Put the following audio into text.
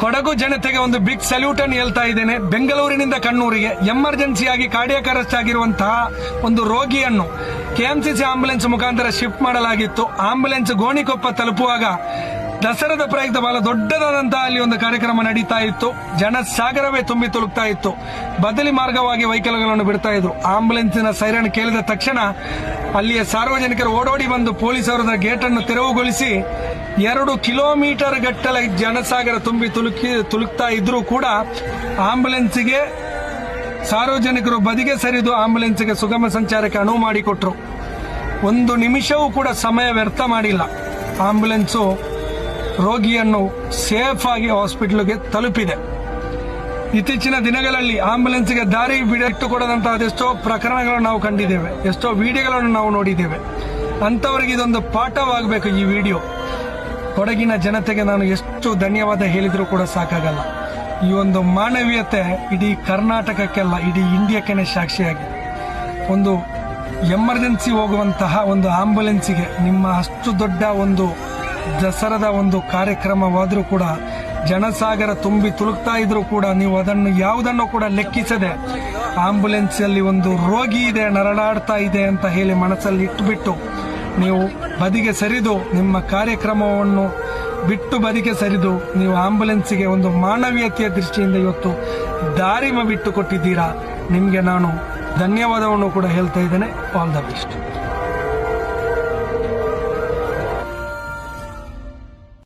ಕೊಡಗು ಜನತೆಗೆ ಒಂದು big salute ಅನ್ನು ಹೇಳ್ತಾ ಇದ್ದೇನೆ. ಬೆಂಗಳೂರಿನಿಂದ ಕಣ್ಣೂರಿಗೆ ಎಮರ್ಜೆನ್ಸಿಯಾಗಿ ಕಾರ್ಡಿಯಕ್ ಅರೆಸ್ಟ್ ಆಗಿರುವಂತಹ ಒಂದು ರೋಗಿಯನ್ನು ಕೆಎಂಸಿಸಿ ಆಂಬುಲೆನ್ಸ್ ಮುಖಾಂತರ ಶಿಫ್ಟ್ ಮಾಡಲಾಗಿತ್ತು. ಆಂಬುಲೆನ್ಸ್ ಗೋಣಿಕೊಪ್ಪ ತಲುಪುವಾಗ ದಸರಾದ ಪ್ರಯುಕ್ತ ಬಹಳ ದೊಡ್ಡದಾದಂತಹ ಅಲ್ಲಿ ಒಂದು ಕಾರ್ಯಕ್ರಮ ನಡೀತಾ ಇತ್ತು. ಜನ ಸಾಗರವೇ ತುಂಬಿ ತುಳುಕ್ತಾ ಇತ್ತು. ಬದಲಿ ಮಾರ್ಗವಾಗಿ ವೈಕಲ್ಯಗಳನ್ನು ಬಿಡ್ತಾ ಇದ್ರು. ಆಂಬುಲೆನ್ಸಿನ ಸೈರನ್ ಕೇಳಿದ ತಕ್ಷಣ ಅಲ್ಲಿಯ ಸಾರ್ವಜನಿಕರು ಓಡೋಡಿ ಬಂದು ಪೊಲೀಸರ ಗೇಟ್ ಅನ್ನು ತೆರವುಗೊಳಿಸಿ ಎರಡು ಕಿಲೋಮೀಟರ್ ಗಟ್ಟಲೆ ಜನಸಾಗರ ತುಂಬಿ ತುಳುಕಿ ತುಳುಕ್ತಾ ಇದ್ರೂ ಕೂಡ ಆಂಬುಲೆನ್ಸ್ಗೆ ಸಾರ್ವಜನಿಕರು ಬದಿಗೆ ಸರಿದು ಆಂಬುಲೆನ್ಸ್ಗೆ ಸುಗಮ ಸಂಚಾರಕ್ಕೆ ಅನುವು ಮಾಡಿಕೊಟ್ರು. ಒಂದು ನಿಮಿಷವೂ ಕೂಡ ಸಮಯ ವ್ಯರ್ಥ ಮಾಡಿಲ್ಲ. ಆಂಬುಲೆನ್ಸು ರೋಗಿಯನ್ನು ಸೇಫ್ ಆಗಿ ಹಾಸ್ಪಿಟಲ್ಗೆ ತಲುಪಿದೆ. ಇತ್ತೀಚಿನ ದಿನಗಳಲ್ಲಿ ಆಂಬುಲೆನ್ಸ್ಗೆ ದಾರಿ ಬಿಟ್ಟು ಕೊಡದಂತಹ ಅದೆಷ್ಟೋ ಪ್ರಕರಣಗಳನ್ನು ನಾವು ಕಂಡಿದ್ದೇವೆ, ಎಷ್ಟೋ ವಿಡಿಯೋಗಳನ್ನು ನಾವು ನೋಡಿದ್ದೇವೆ. ಅಂಥವರಿಗೆ ಇದೊಂದು ಪಾಠವಾಗಬೇಕು ಈ ವಿಡಿಯೋ. ಕೊಡಗಿನ ಜನತೆಗೆ ನಾನು ಎಷ್ಟು ಧನ್ಯವಾದ ಹೇಳಿದರೂ ಕೂಡ ಸಾಕಾಗಲ್ಲ. ಈ ಒಂದು ಮಾನವೀಯತೆ ಇಡೀ ಕರ್ನಾಟಕಕ್ಕೆಲ್ಲ, ಇಡೀ ಇಂಡಿಯಾಕ್ಕೆ ಸಾಕ್ಷಿಯಾಗಿದೆ. ಒಂದು ಎಮರ್ಜೆನ್ಸಿ ಹೋಗುವಂತಹ ಒಂದು ಆಂಬುಲೆನ್ಸಿಗೆ ನಿಮ್ಮ ಅಷ್ಟು ದೊಡ್ಡ ಒಂದು ದಸರದ ಒಂದು ಕಾರ್ಯಕ್ರಮವಾದರೂ ಕೂಡ ಜನಸಾಗರ ತುಂಬಿ ತುಳುಕ್ತಾ ಇದ್ರೂ ಕೂಡ ನೀವು ಅದನ್ನು ಯಾವುದನ್ನು ಕೂಡ ಲೆಕ್ಕಿಸದೆ ಆಂಬುಲೆನ್ಸ್ ಅಲ್ಲಿ ಒಂದು ರೋಗಿ ಇದೆ, ನರಳಾಡ್ತಾ ಇದೆ ಅಂತ ಹೇಳಿ ಮನಸ್ಸಲ್ಲಿ ಇಟ್ಟುಬಿಟ್ಟು ನೀವು ಬದಿಗೆ ಸರಿದು ನಿಮ್ಮ ಕಾರ್ಯಕ್ರಮವನ್ನು ಬಿಟ್ಟು ಬದಿಗೆ ಸರಿದು ನೀವು ಆಂಬುಲೆನ್ಸ್ಗೆ ಒಂದು ಮಾನವೀಯತೆಯ ದೃಷ್ಟಿಯಿಂದ ಇವತ್ತು ದಾರಿಮ ಬಿಟ್ಟು ಕೊಟ್ಟಿದ್ದೀರಾ, ನಿಮಗೆ ನಾನು ಧನ್ಯವಾದವನ್ನು ಕೂಡ ಹೇಳ್ತಾ ಇದ್ದೇನೆ. All the best